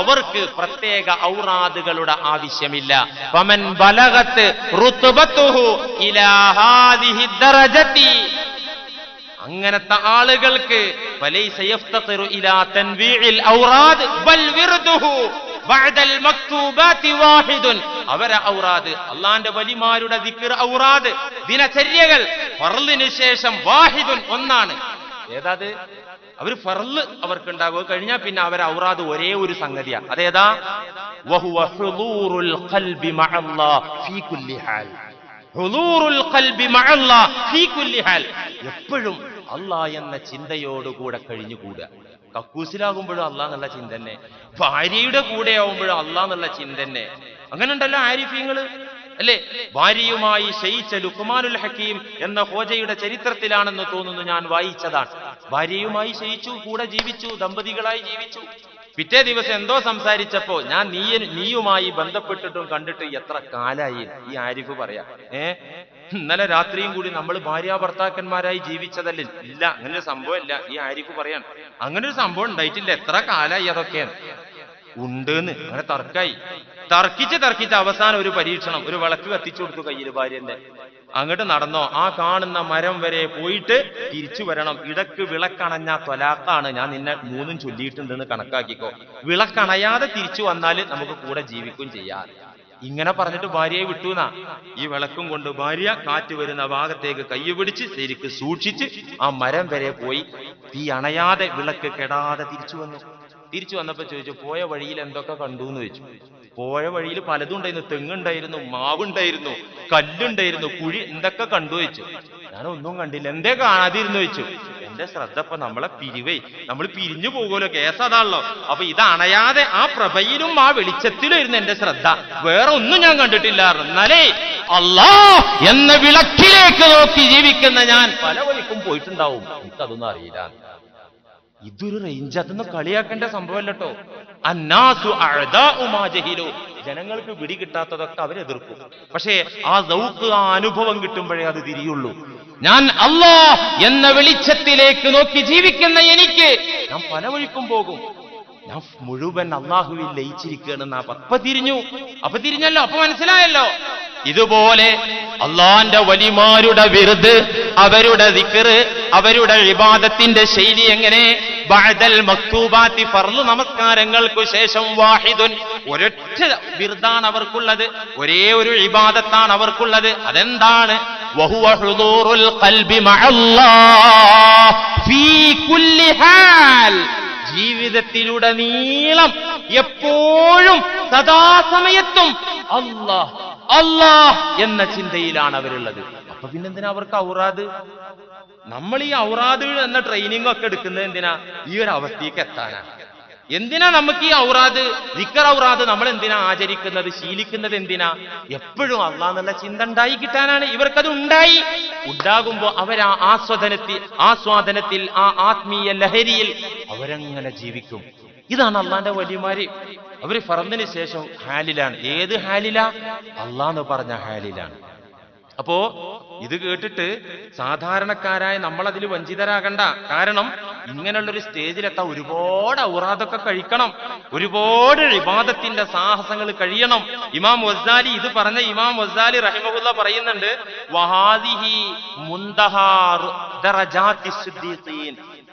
അവർക്ക് പ്രത്യേക ഔറാദുകളുടെ ആവശ്യമില്ല. പമൻ ബലകത്ത് ഋതുബത്തുഹു ഇലാ ഹാദിഹി ദറജതി അങ്ങനത്തെ ആളുകൾക്ക് അവരെ ഔറാദ് അള്ളാന്റെ വലിമാരുടെ ദിക്കർ ഔറാദ് ദിനചര്യകൾ ഫറലിനു ശേഷം വാഹിദുൻ ഒന്നാണ്. ഏതാത് അവർ ഫറൽ അവർക്ക് ഉണ്ടാകുക കഴിഞ്ഞാൽ പിന്നെ അവർ ഔറാദ് ഒരേ ഒരു സംഗതിയാണ്. അതേതാ? എപ്പോഴും അള്ളാ എന്ന ചിന്തയോടുകൂടെ കഴിഞ്ഞുകൂടുക. കക്കൂസിലാകുമ്പോഴും അള്ളാ എന്നുള്ള ചിന്ത തന്നെ. ഭാര്യയുടെ കൂടെ ആവുമ്പോഴും അള്ളാ എന്നുള്ള ചിന്ത തന്നെ. അങ്ങനെ ഉണ്ടല്ലോ ആരിഫ്യങ്ങൾ അല്ലേ? ഭാര്യയുമായി ശയിച്ച ലുക്മാനുൽ ഹക്കീം എന്ന ഹോജയുടെ ചരിത്രത്തിലാണെന്ന് തോന്നുന്നു ഞാൻ വായിച്ചതാണ്. ഭാര്യയുമായി ശയിച്ചു കൂടെ ജീവിച്ചു ദമ്പതികളായി ജീവിച്ചു. പിറ്റേ ദിവസം എന്തോ സംസാരിച്ചപ്പോ ഞാൻ നീ നീയുമായി ബന്ധപ്പെട്ടിട്ടും കണ്ടിട്ട് എത്ര കാലായി? ഈ ആരിഫ് പറയാ. ഏ? ഇന്നലെ രാത്രിയും കൂടി നമ്മൾ ഭാര്യ ഭർത്താക്കന്മാരായി ജീവിച്ചതല്ലേ? ഇല്ല അങ്ങനെ ഒരു സംഭവം ഇല്ല ഈ ആരിഫ് പറയാണ് അങ്ങനെ ഒരു സംഭവം ഉണ്ടായിട്ടില്ല. എത്ര കാലായി അതൊക്കെയാണ് ഉണ്ടെന്ന്. അങ്ങനെ തർക്കായി. തർക്കിച്ച് തർക്കിച്ച് അവസാനം ഒരു പരീക്ഷണം ഒരു വിളക്ക് കത്തിച്ചു കൊടുത്തു കയ്യിൽ ഭാര്യന്റെ. അങ്ങോട്ട് നടന്നോ? ആ കാണുന്ന മരം വരെ പോയിട്ട് തിരിച്ചു വരണം. ഇടയ്ക്ക് വിളക്കണഞ്ഞ തൊലാക്കാണ് ഞാൻ നിന്നെ മൂന്നും ചൊല്ലിയിട്ടുണ്ടെന്ന് കണക്കാക്കിക്കോ. വിളക്കണയാതെ തിരിച്ചു വന്നാൽ നമുക്ക് കൂടെ ജീവിക്കും ചെയ്യാം. ഇങ്ങനെ പറഞ്ഞിട്ട് ഭാര്യയെ വിട്ടുനാ ഈ വിളക്കും കൊണ്ട് ഭാര്യ കാറ്റ് വരുന്ന ഭാഗത്തേക്ക് കൈ പിടിച്ച് ശരിക്ക് സൂക്ഷിച്ച് ആ മരം വരെ പോയി തീ അണയാതെ വിളക്ക് കെടാതെ തിരിച്ചു വന്നു. തിരിച്ചു വന്നപ്പോ ചോദിച്ചു പോയ വഴിയിൽ എന്തൊക്കെ കണ്ടു എന്ന് ചോദിച്ചു. പോയ വഴിയിൽ പലതും ഉണ്ടായിരുന്നു തെങ്ങുണ്ടായിരുന്നു മാവുണ്ടായിരുന്നു കല്ലുണ്ടായിരുന്നു കുഴി എന്തൊക്കെ കണ്ടു? വെച്ചു ഞാൻ ഒന്നും കണ്ടില്ല. എന്തേ കാണാതിരുന്നു? വെച്ചു എന്റെ ശ്രദ്ധ ഇപ്പൊ നമ്മളെ പിരിവേ. നമ്മൾ പിരിഞ്ഞു പോകുമല്ലോ. കേസ് അതാണല്ലോ. അപ്പൊ ഇത് അണയാതെ ആ പ്രഭയിലും ആ വെളിച്ചത്തിലും ഇരുന്ന് എന്റെ ശ്രദ്ധ. വേറെ ഒന്നും ഞാൻ കണ്ടിട്ടില്ല. എന്നാലേ അല്ലാ എന്ന വിളക്കിലേക്ക് നോക്കി ജീവിക്കുന്ന ഞാൻ പല വഴിക്കും പോയിട്ടുണ്ടാവും. എനിക്കതൊന്നും അറിയില്ല. ഇതൊരു റേഞ്ച് അതൊന്നും കളിയാക്കേണ്ട സംഭവമല്ലട്ടോ. അന്നാസു ജനങ്ങൾക്ക് പിടി കിട്ടാത്തതൊക്കെ അവരെതിർക്കും പക്ഷേ ആ ദൗക്ക് ആ അനുഭവം കിട്ടുമ്പോഴേ അത് തിരിയുള്ളൂ. ഞാൻ അല്ലാ എന്ന വെളിച്ചത്തിലേക്ക് നോക്കി ജീവിക്കുന്ന എനിക്ക് ഞാൻ പല വഴിക്കും പോകും. ഞാൻ മുഴുവൻ അള്ളാഹുവിൽ ലയിച്ചിരിക്കുകയാണെന്ന് അപ്പൊ തിരിഞ്ഞു. അപ്പൊ തിരിഞ്ഞല്ലോ അപ്പൊ മനസ്സിലായല്ലോ. ഇതുപോലെ അള്ളാന്റെ വലിമാരുടെ വിരുദ് അവരുടെ ദിക്കറ് അവരുടെ വിവാദത്തിന്റെ ശൈലി എങ്ങനെ? ബഅദൽ മക്തൂബാത്തി ഫർൾ നമസ്കാരങ്ങൾക്കു ശേഷം വാഹിദുൻ. ഒരൊറ്റ ബിർദാണ് അവർക്കുള്ളത്. ഒരേ ഒരു ഇബാദത്താണ് അവർക്കുള്ളത്. അതെന്താണ്? ഫീ കുല്ലി ഹാൽ. ജീവിതത്തിലുടനീളം എപ്പോഴും സദാസമയത്തും അല്ലാ അല്ലാ എന്ന ചിന്തയിലാണ് അവരുള്ളത്. അപ്പൊ പിന്നെന്തിനാ അവർക്ക് ഔറാദ്? നമ്മൾ ഈ ഔറാദ് എന്ന ട്രെയിനിങ് ഒക്കെ എടുക്കുന്നത് എന്തിനാ? ഈ ഒരു അവസ്ഥയ്ക്ക് എത്താനാ എന്തിനാ നമുക്ക് ഈ ഔറാദ്? ദിക്കർ ഔറാദ് നമ്മൾ എന്തിനാ ആചരിക്കുന്നത് ശീലിക്കുന്നത് എന്തിനാ? എപ്പോഴും അള്ളാന്നുള്ള ചിന്ത ഉണ്ടായി കിട്ടാനാണ്. ഇവർക്കത് ഉണ്ടായി. ഉണ്ടാകുമ്പോ അവരാ ആസ്വാദനത്തിൽ ആസ്വാദനത്തിൽ ആ ആത്മീയ ലഹരിയിൽ അവരങ്ങനെ ജീവിക്കും. ഇതാണ് അള്ളാന്റെ വലിയമാര് അവർ ഫറന്നിന് ശേഷം ഹാലിലാണ്. ഏത് ഹാലിലാ? അള്ളാന്ന് പറഞ്ഞ ഹാലിലാണ്. അപ്പോ ഇത് കേട്ടിട്ട് സാധാരണക്കാരായ നമ്മൾ അതിൽ വഞ്ചിതരാകണ്ട. കാരണം ഇങ്ങനെയുള്ള ഇങ്ങനെയുള്ളൊരു സ്റ്റേജിലെത്താൻ ഒരുപാട് ഔറാദൊക്കെ കഴിക്കണം. ഒരുപാട് വിവാദത്തിന്റെ സാഹസങ്ങൾ കഴിയണം. ഇമാം വസാലി ഇത് പറഞ്ഞ ഇമാം വസാലി റഹിമഹുല്ല പറയുന്നുണ്ട് വഹാദിഹി മുന്തഹാർ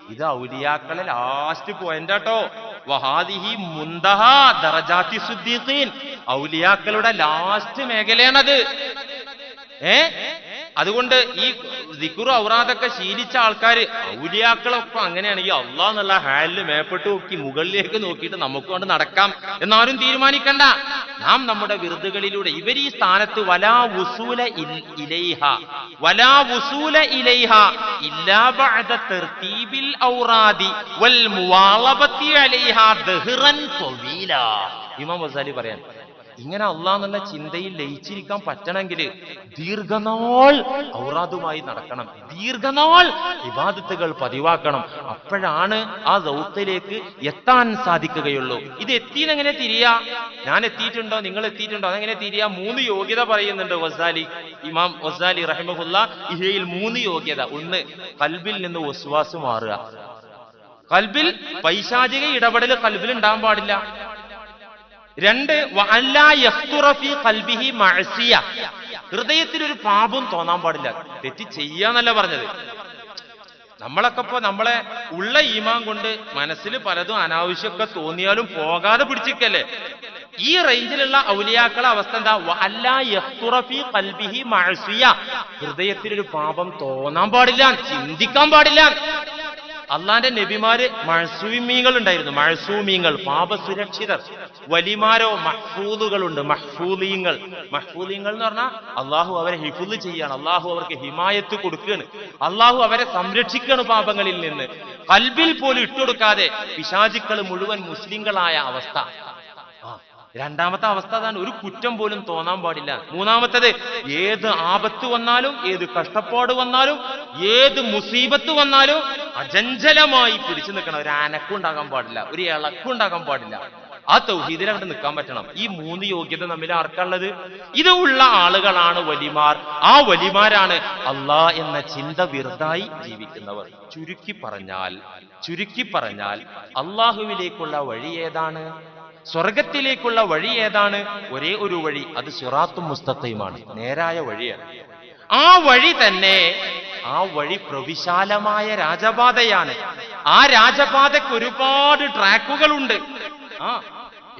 ഇത് ഔലിയാക്കളെ ലാസ്റ്റ് പോയിന്റ് ആട്ടോ. വഹാദിഹി മുന്തഹ ദറജാത്തി ഔലിയാക്കളുടെ ലാസ്റ്റ് മേഖലയാണത്. ഏ? അതുകൊണ്ട് ഈ ദിക്കുറു ഔറാദൊക്കെ ശീലിച്ച ആൾക്കാർ ഔലിയാക്കളൊക്കെ അങ്ങനെയാണെങ്കിൽ അള്ളാഹ് എന്നുള്ള ഹാലിൽ മേപ്പെട്ട് നോക്കി മുകളിലേക്ക് നോക്കിയിട്ട് നമുക്ക് കൊണ്ട് നടക്കാം എന്നാരും തീരുമാനിക്കണ്ട. നാം നമ്മുടെ വിറുതുകളിലൂടെ ഇവർ ഈ സ്ഥാനത്ത് വലാ വുസൂല ഇലൈഹ വലാ വുസൂല ഇലൈഹ ഇല്ലാ ബഅദ തർതീബിൽ ഔറാദി വൽ അലൈഹ ദഹ്റൻ ഇമാം വസാലി പറയാൻ ഇങ്ങനെ അള്ളാന്നുള്ള ചിന്തയിൽ ലയിച്ചിരിക്കാൻ പറ്റണമെങ്കിൽ ദീർഘനാൾ ഔറാദുമായി നടക്കണം. ദീർഘനാൾ വിവാദത്തുകൾ പതിവാക്കണം. അപ്പോഴാണ് ആ ദൗത്യത്തിലേക്ക് എത്താൻ സാധിക്കുകയുള്ളൂ. ഇത് എത്തിയെങ്ങനെ തിരിയ? ഞാൻ എത്തിയിട്ടുണ്ടോ? നിങ്ങൾ എത്തിയിട്ടുണ്ടോ? അതെങ്ങനെ തിരിയ? മൂന്ന് യോഗ്യത പറയുന്നുണ്ട് വസാലി ഇമാം വസാലി റഹിമഹുല്ല ഇഹയിൽ മൂന്ന് യോഗ്യത. ഒന്ന് കൽബിൽ നിന്ന് വസ്വാസ് മാറുക. കൽബിൽ പൈശാചിക ഇടപെടൽ കൽബിൽ ഉണ്ടാകാൻ പാടില്ല. രണ്ട് ഖൽബിഹി മഅസിയ. ഹൃദയത്തിൽ ഒരു പാപം തോന്നാൻ പാടില്ല. തെറ്റ് ചെയ്യാന്നല്ല പറഞ്ഞത്. നമ്മളൊക്കെ ഇപ്പൊ നമ്മളെ ഉള്ള ഈമാൻ കൊണ്ട് മനസ്സിൽ പലതും അനാവശ്യമൊക്കെ തോന്നിയാലും പോകാതെ പിടിച്ചിക്കല്ലേ ഈ റേഞ്ചിലുള്ള ഔലിയാക്കളെ അവസ്ഥ എന്താ? ഹൃദയത്തിൽ ഒരു പാപം തോന്നാൻ പാടില്ല ചിന്തിക്കാൻ പാടില്ല. അള്ളാന്റെ നബിമാര് മഴസൂമീങ്ങൾ ഉണ്ടായിരുന്നു. മഴസൂമീങ്ങൾ പാപസുരക്ഷിതർ വലിമാരോ മഹ്ഫൂദുകളുണ്ട്. മഹ്ഫൂദീങ്ങൾ. മഹ്ഫൂദീങ്ങൾ എന്ന് പറഞ്ഞാൽ അള്ളാഹു അവരെ ഹിഫുദ് ചെയ്യാണ്. അള്ളാഹു അവർക്ക് ഹിമായത്ത് കൊടുക്കുകയാണ്. അള്ളാഹു അവരെ സംരക്ഷിക്കുകയാണ് പാപങ്ങളിൽ നിന്ന്. കൽബിൽ പോലും ഇട്ടുകൊടുക്കാതെ പിശാചുക്കൾ മുഴുവൻ മുസ്ലിങ്ങളായ അവസ്ഥ. രണ്ടാമത്തെ അവസ്ഥ അതാണ്. ഒരു കുറ്റം പോലും തോന്നാൻ പാടില്ല. മൂന്നാമത്തത് ഏത് ആപത്ത് വന്നാലും ഏത് കഷ്ടപ്പാട് വന്നാലും ഏത് മുസീബത്ത് വന്നാലും അജഞ്ചലമായി പിടിച്ചു നിൽക്കണം. ഒരു അനക്കുണ്ടാകാൻ പാടില്ല. ഒരു ഇളക്കും ഇളക്കുണ്ടാകാൻ പാടില്ല. ആ തൗഹീദിൽ അങ്ങോട്ട് നിൽക്കാൻ പറ്റണം. ഈ മൂന്ന് യോഗ്യത തമ്മിൽ ആർക്കുള്ളത് ഇത് ഉള്ള ആളുകളാണ് വലിമാർ. ആ വലിമാരാണ് അള്ളാ എന്ന ചിന്ത വെറുതായി ജീവിക്കുന്നവർ. ചുരുക്കി പറഞ്ഞാൽ ചുരുക്കി പറഞ്ഞാൽ അള്ളാഹുവിലേക്കുള്ള വഴി ഏതാണ്? സ്വർഗത്തിലേക്കുള്ള വഴി ഏതാണ്? ഒരേ ഒരു വഴി അത് സിറാത്തും മുസ്തഖയുമാണ് നേരായ വഴിയാണ്. ആ വഴി തന്നെ ആ വഴി പ്രവിശാലമായ രാജപാതയാണ്. ആ രാജപാതയ്ക്ക് ഒരുപാട് ട്രാക്കുകളുണ്ട്. ആ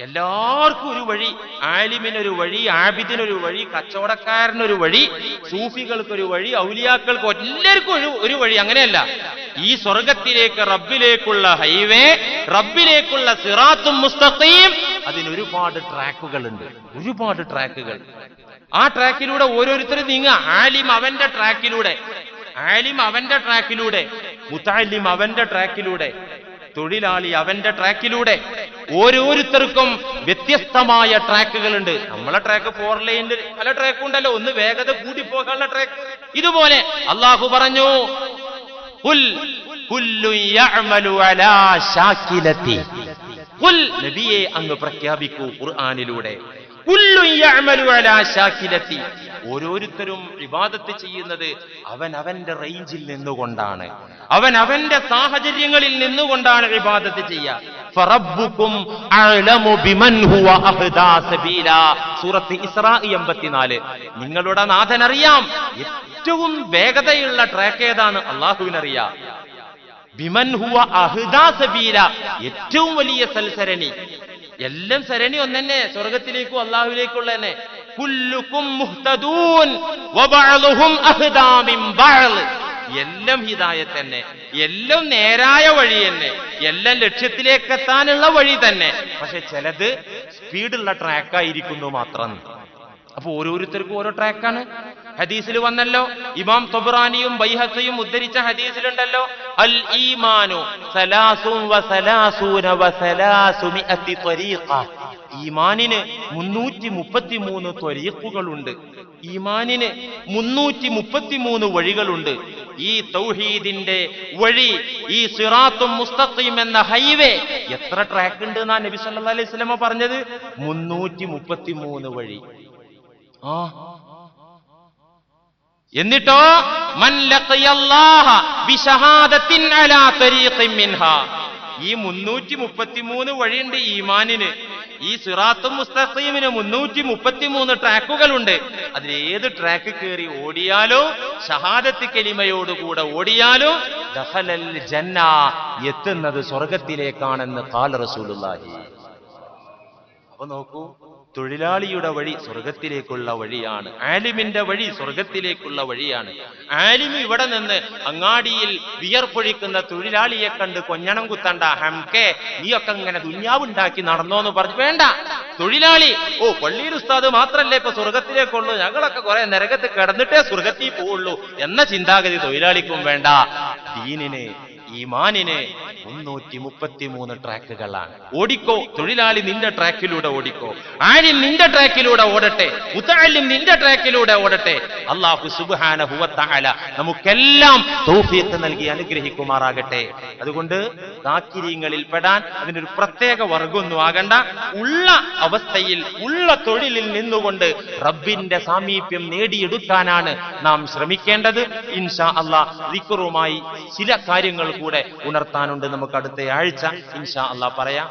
എല്ലാവർക്കും ഒരു വഴി. ആലിമിനൊരു വഴി ആബിദിനൊരു വഴി കച്ചവടക്കാരനൊരു വഴി സൂഫികൾക്കൊരു വഴി ഔലിയാക്കൾക്ക് എല്ലാവർക്കും ഒരു ഒരു വഴി. അങ്ങനെയല്ല. ഈ സ്വർഗത്തിലേക്ക് റബ്ബിലേക്കുള്ള ഹൈവേ റബ്ബിലേക്കുള്ള സിറാത്തും മുസ്തഖീം അതിന് ഒരുപാട് ട്രാക്കുകളുണ്ട്. ഒരുപാട് ട്രാക്കുകൾ. ആ ട്രാക്കിലൂടെ ഓരോരുത്തരും നീങ്ങ ആലിം അവന്റെ ട്രാക്കിലൂടെ. ആലിം അവന്റെ ട്രാക്കിലൂടെ. മുത്താലിം അവന്റെ ട്രാക്കിലൂടെ. തൊഴിലാളി അവന്റെ ട്രാക്കിലൂടെ. ഓരോരുത്തർക്കും വ്യത്യസ്തമായ ട്രാക്കുകളുണ്ട്. നമ്മളെ ട്രാക്ക് ഫോർ ലൈനിൽ പല ട്രാക്കും ഉണ്ടല്ലോ ഒന്ന് വേഗത കൂടി പോകാനുള്ള ട്രാക്ക്. ഇതുപോലെ അള്ളാഹു പറഞ്ഞു നബിയെ അങ്ങ് പ്രഖ്യാപിക്കൂ ഖുർആനിലൂടെ. ഓരോരുത്തരും വിവാദത്ത് ചെയ്യുന്നത് അവൻ അവന്റെ റേഞ്ചിൽ നിന്നുകൊണ്ടാണ്. അവൻ അവന്റെ സാഹചര്യങ്ങളിൽ നിന്നുകൊണ്ടാണ് വിവാദത്ത് ചെയ്യുക. സൂറത്ത് ഇസ്രാ 84 നിങ്ങളുടെ നാഥൻ അറിയാം. ഏറ്റവും വേഗതയുള്ള ട്രാക്ക് ഏതാണ്? അള്ളാഹുവിനറിയാം. ബിമൻ ഹുവ അഹ്ദാ സബീല. ഏറ്റവും വലിയ സൽസരണി. എല്ലാം സരണി ഒന്നെന്നെ. സ്വർഗത്തിലേക്കും അള്ളാഹുവിലേക്കുള്ള തന്നെ എല്ലാം ഹിതായ തന്നെ എല്ലാം നേരായ വഴി തന്നെ. എല്ലാം ലക്ഷ്യത്തിലേക്ക് എത്താനുള്ള വഴി തന്നെ. പക്ഷെ ചിലത് സ്പീഡുള്ള ട്രാക്കായിരിക്കുന്നു മാത്രം. അപ്പൊ ഓരോരുത്തർക്കും ഓരോ ട്രാക്കാണ്. ഹദീസിൽ വന്നല്ലോ ഇമാം തൊബറാനിയും ബൈഹസയും ഉദ്ധരിച്ച ഹദീസിലുണ്ടല്ലോ അൽ ഈമാനു സലാസും ഈമാനിന് മുന്നൂറ്റി മുപ്പത്തിമൂന്ന് ത്വരീഖുകളുണ്ട്. ഈമാനിന് മുന്നൂറ്റി മുപ്പത്തിമൂന്ന് വഴികളുണ്ട്. ഈ തൗഹീദിന്റെ വഴി ഈ സിറാത്തും മുസ്തഖീം എന്ന ഹൈവേ എത്ര ട്രാക്ക് ഉണ്ട് എന്നാ നബി സല്ലല്ലാഹു അലൈഹി വസല്ലമ പറഞ്ഞത്? മുന്നൂറ്റി മുപ്പത്തിമൂന്ന് വഴി. ആ. എന്നിട്ടോ? ഈ മുന്നൂറ്റി മുപ്പത്തിമൂന്ന് വഴിയുണ്ട് ഈമാനിന്. ഈ സിറാത്തും മുസ്തഖീമിന് മുന്നൂറ്റി മുപ്പത്തിമൂന്ന് ട്രാക്കുകളുണ്ട്. അതിൽ ഏത് ട്രാക്ക് കയറി ഓടിയാലോ ഷഹാദത്ത് കെലിമയോടുകൂടെ ഓടിയാലോ ദഖലൽ ജന്ന എത്തുന്നത് സ്വർഗത്തിലേക്കാണെന്ന് കാല റസൂലുള്ളാഹി. അപ്പൊ നോക്കൂ തൊഴിലാളിയുടെ വഴി സ്വർഗത്തിലേക്കുള്ള വഴിയാണ്. ആലിമിന്റെ വഴി സ്വർഗത്തിലേക്കുള്ള വഴിയാണ്. ആലിം ഇവിടെ നിന്ന് അങ്ങാടിയിൽ വിയർപ്പൊഴിക്കുന്ന തൊഴിലാളിയെ കണ്ട് കൊഞ്ഞണം കുത്തണ്ട ഹംകെ നീയൊക്കെ ഇങ്ങനെ ദുന്യാവുണ്ടാക്കി നടന്നോന്ന് പറഞ്ഞു വേണ്ട. തൊഴിലാളി ഓ പള്ളിയിൽ ഉസ്താദ് മാത്രല്ലേ ഇപ്പൊ സ്വർഗത്തിലേക്കുള്ളൂ ഞങ്ങളൊക്കെ കുറെ നരകത്ത് കിടന്നിട്ടേ സ്വർഗത്തിൽ പോവുള്ളൂ. എന്ന ചിന്താഗതി തൊഴിലാളിക്കും വേണ്ട. ദീനിന് ഈമാനിന് മുന്നൂറ്റി മുപ്പത്തിമൂന്ന് ട്രാക്കുകളാണ്. ഓടിക്കോ തൊഴിലാളി നിന്റെ ട്രാക്കിലൂടെ ഓടിക്കോ. ആരിൽ നിന്റെ ട്രാക്കിലൂടെ ഓടട്ടെ. മുത്താലിം നിന്റെ ട്രാക്കിലൂടെ ഓടട്ടെ. അള്ളാഹു സുബാന ഹുവത്താല നമുക്കെല്ലാം തോഫിയത്ത് നൽകി അനുഗ്രഹിക്കുമാറാകട്ടെ. അതുകൊണ്ട് താക്കിരീങ്ങളിൽ പെടാൻ അതിനൊരു പ്രത്യേക വർഗമൊന്നും ആകണ്ട. ഉള്ള അവസ്ഥയിൽ ഉള്ള തൊഴിലിൽ നിന്നുകൊണ്ട് റബ്ബിന്റെ സാമീപ്യം നേടിയെടുക്കാനാണ് നാം ശ്രമിക്കേണ്ടത്. ഇൻഷാ അള്ളാഹ് റിക്കറുമായി ചില കാര്യങ്ങൾ കൂടെ ഉണർത്താനുണ്ട് നമുക്ക് അടുത്ത ആഴ്ച. ഇൻഷാ അള്ളാ പറയാം.